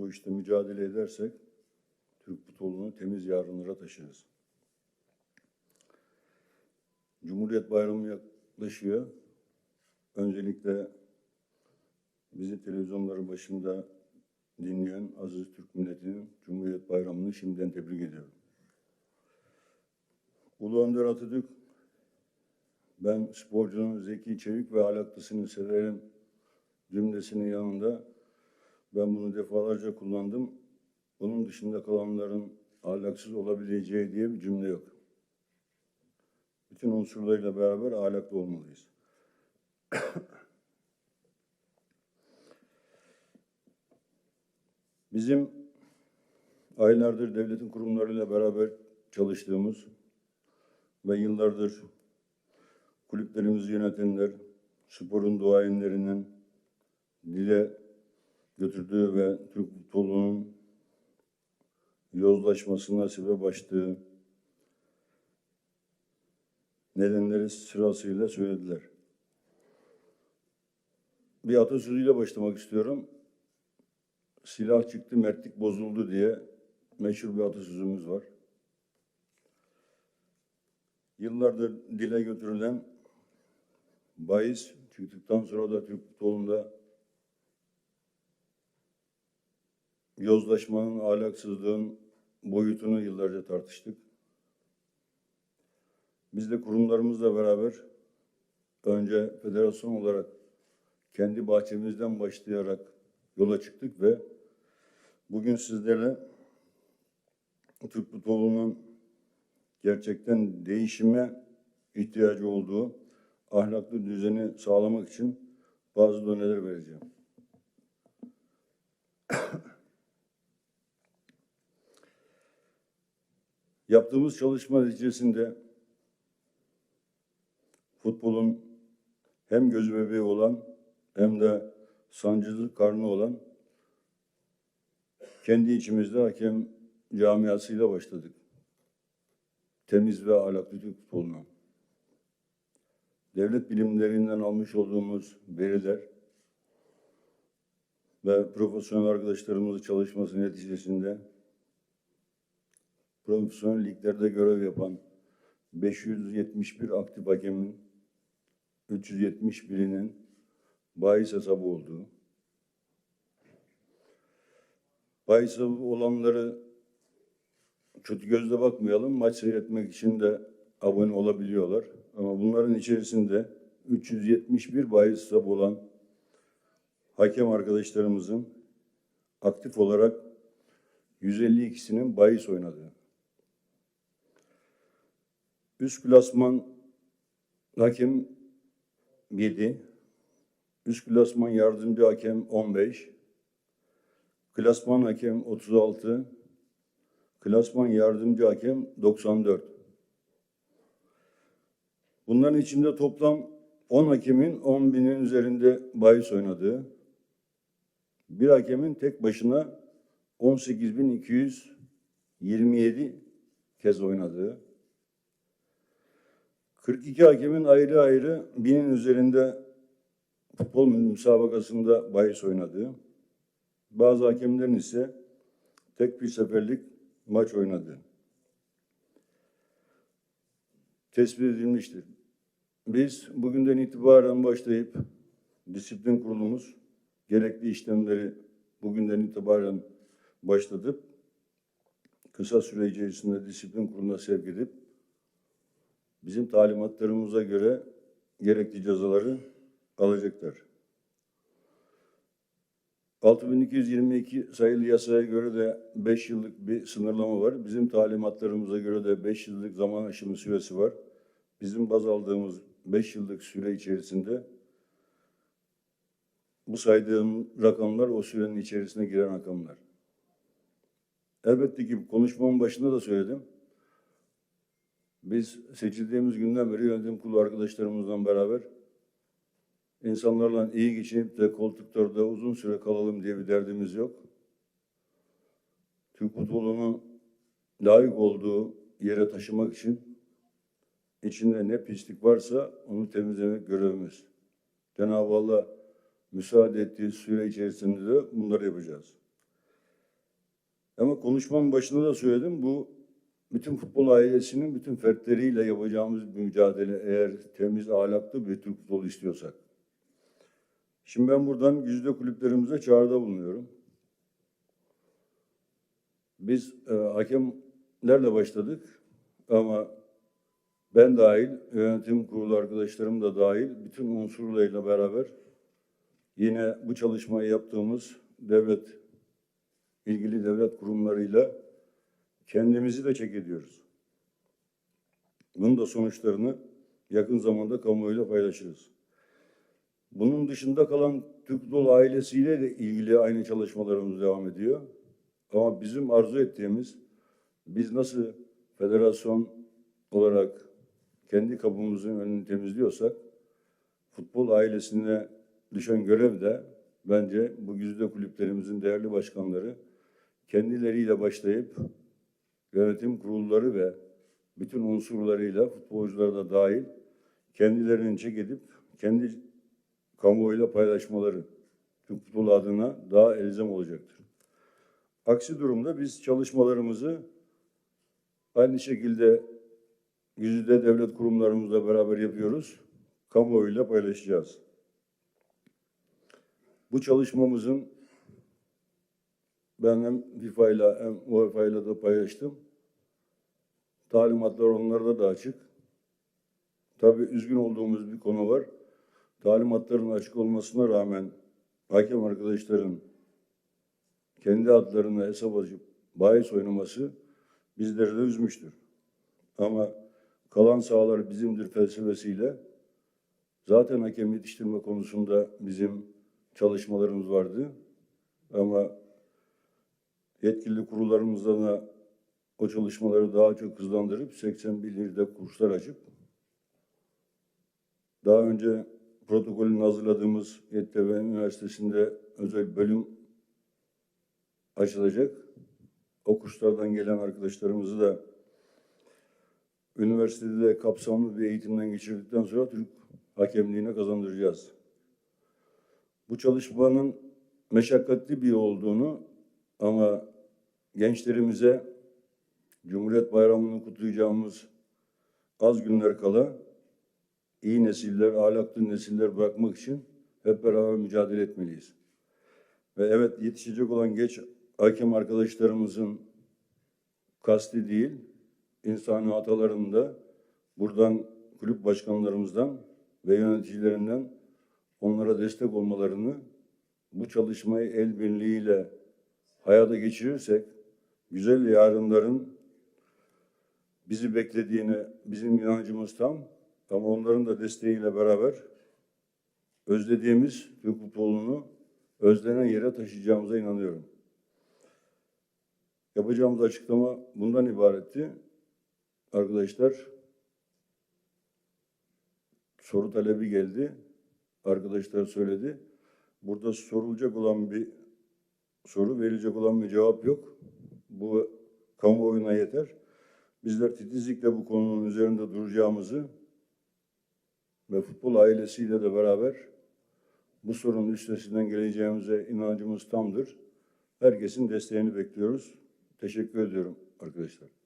bu işte mücadele edersek Türk futbolunu temiz yarınlara taşırız. Cumhuriyet Bayramı yaklaşıyor. Öncelikle bizi televizyonların başında dinleyen aziz Türk milletinin Cumhuriyet Bayramı'nı şimdiden tebrik ediyorum. Ulu Önder Atatürk, ben sporcunun zeki, çevik ve ahlaklısını severim cümlesinin yanında ben bunu defalarca kullandım. Onun dışında kalanların ahlaksız olabileceği diye bir cümle yok. Bütün unsurlarıyla beraber ahlaklı olmalıyız. Bizim aylardır devletin kurumlarıyla beraber çalıştığımız ve yıllardır kulüplerimizi yönetenler, sporun duayenlerinin dile götürdüğü ve Türk futbolunun yozlaşmasına sebep açtığı nedenleri sırasıyla söylediler. Bir atasözüyle başlamak istiyorum. Silah çıktı, mertlik bozuldu diye meşhur bir atasözümüz var. Yıllardır dile götürülen bahis çıktıktan sonra da Türk futbolunda yozlaşmanın, ahlaksızlığın boyutunu yıllarca tartıştık. Biz de kurumlarımızla beraber önce federasyon olarak kendi bahçemizden başlayarak yola çıktık ve bugün sizlerle Türk futbolunun gerçekten değişime ihtiyacı olduğu ahlaklı düzeni sağlamak için bazı doneler vereceğim. Yaptığımız çalışma neticesinde futbolun hem göz bebeği olan hem de sancılı karnı olan kendi içimizde hakem camiasıyla başladık. Temiz ve ahlaklı Türk futboluna. Devlet bilimlerinden almış olduğumuz veriler ve profesyonel arkadaşlarımızın çalışması neticesinde profesyonel liglerde görev yapan 571 aktif hakemin 371'inin bahis hesabı olduğu, bahis hesabı olanları kötü gözle bakmayalım, maç seyretmek için de abone olabiliyorlar. Ama bunların içerisinde 371 bahis hesabı olan hakem arkadaşlarımızın aktif olarak 152'sinin bahis oynadığı. Üst klasman hakem 7, üst klasman yardımcı hakem 15, klasman hakem 36, klasman yardımcı hakem 94. Bunların içinde toplam 10 hakemin 10 binin üzerinde bahis oynadığı, bir hakemin tek başına 18.227 kez oynadığı, 42 hakemin ayrı ayrı binin üzerinde futbol müsabakasında bahis oynadığı, bazı hakemlerin ise tek bir seferlik maç oynadığı tespit edilmiştir. Biz bugünden itibaren başlayıp disiplin kurulumuz gerekli işlemleri bugünden itibaren başlatıp kısa süre içerisinde disiplin kuruluna sevk edip bizim talimatlarımıza göre gerekli cezaları alacaklar. 6222 sayılı yasaya göre de 5 yıllık bir sınırlama var. Bizim talimatlarımıza göre de 5 yıllık zaman aşımı süresi var. Bizim baz aldığımız 5 yıllık süre içerisinde bu saydığım rakamlar o sürenin içerisine giren rakamlar. Elbette ki konuşmamın başında da söyledim. Biz seçildiğimiz günden beri yönetim kurulu arkadaşlarımızla beraber insanlarla iyi geçinip de koltuklarda uzun süre kalalım diye bir derdimiz yok. Türk futbolunu layık olduğu yere taşımak için içinde ne pislik varsa onu temizlemek görevimiz. Cenab-ı Allah müsaade ettiği süre içerisinde de bunları yapacağız. Ama konuşmamın başında da söyledim. Bu bütün futbol ailesinin bütün fertleriyle yapacağımız bir mücadele eğer temiz, ahlaklı bir Türk futbolu istiyorsak. Şimdi ben buradan güzide kulüplerimize çağrıda bulunuyorum. Biz e, hakemlerle başladık ama ben dahil, yönetim kurulu arkadaşlarım da dahil bütün unsurlarıyla beraber yine bu çalışmayı yaptığımız devlet, ilgili devlet kurumlarıyla kendimizi de çek ediyoruz. Bunun da sonuçlarını yakın zamanda kamuoyuyla paylaşırız. Bunun dışında kalan Türk Futbol ailesiyle de ilgili aynı çalışmalarımız devam ediyor. Ama bizim arzu ettiğimiz, biz nasıl federasyon olarak kendi kapımızın önünü temizliyorsak, futbol ailesine düşen görev de bence bu güzide kulüplerimizin değerli başkanları kendileriyle başlayıp yönetim kurulları ve bütün unsurlarıyla futbolcular da dahil kendilerinin çek edip kendi kamuoyuyla paylaşmaları Türk futbolu adına daha elzem olacaktır. Aksi durumda biz çalışmalarımızı aynı şekilde yüzde devlet kurumlarımızla beraber yapıyoruz. Kamuoyuyla paylaşacağız. Bu çalışmamızın ben hem FIFA ile hem UEFA ile de paylaştım. Talimatlar onlarda da açık. Tabii üzgün olduğumuz bir konu var. Talimatların açık olmasına rağmen hakem arkadaşların kendi adlarına hesap açıp bahis oynaması bizleri de üzmüştür. Ama kalan sahalar bizimdir felsefesiyle zaten hakem yetiştirme konusunda bizim çalışmalarımız vardı. Ama yetkili kurullarımızdan da o çalışmaları daha çok hızlandırıp 81 ilde kurslar açıp daha önce protokolünü hazırladığımız YTV Üniversitesi'nde özel bölüm açılacak. O kurslardan gelen arkadaşlarımızı da üniversitede de kapsamlı bir eğitimden geçirdikten sonra Türk hakemliğine kazandıracağız. Bu çalışmanın meşakkatli bir olduğunu ama gençlerimize Cumhuriyet Bayramı'nı kutlayacağımız az günler kala iyi nesiller, ahlaklı nesiller bırakmak için hep beraber mücadele etmeliyiz. Ve evet yetişecek olan geç hakem arkadaşlarımızın kasti değil, insani hatalarını da buradan kulüp başkanlarımızdan ve yöneticilerinden onlara destek olmalarını bu çalışmayı el birliğiyle hayata geçirirsek güzel yarınların bizi beklediğini bizim inancımız tam ama onların da desteğiyle beraber özlediğimiz Türk futbolunu özlenen yere taşıyacağımıza inanıyorum. Yapacağımız açıklama bundan ibaretti. Arkadaşlar soru talebi geldi. Arkadaşlar söyledi. Burada sorulacak olan bir soru, verilecek olan bir cevap yok. Bu kamuoyuna yeter. Bizler titizlikle bu konunun üzerinde duracağımızı ve futbol ailesiyle de beraber bu sorunun üstesinden geleceğimize inancımız tamdır. Herkesin desteğini bekliyoruz. Teşekkür ediyorum arkadaşlar.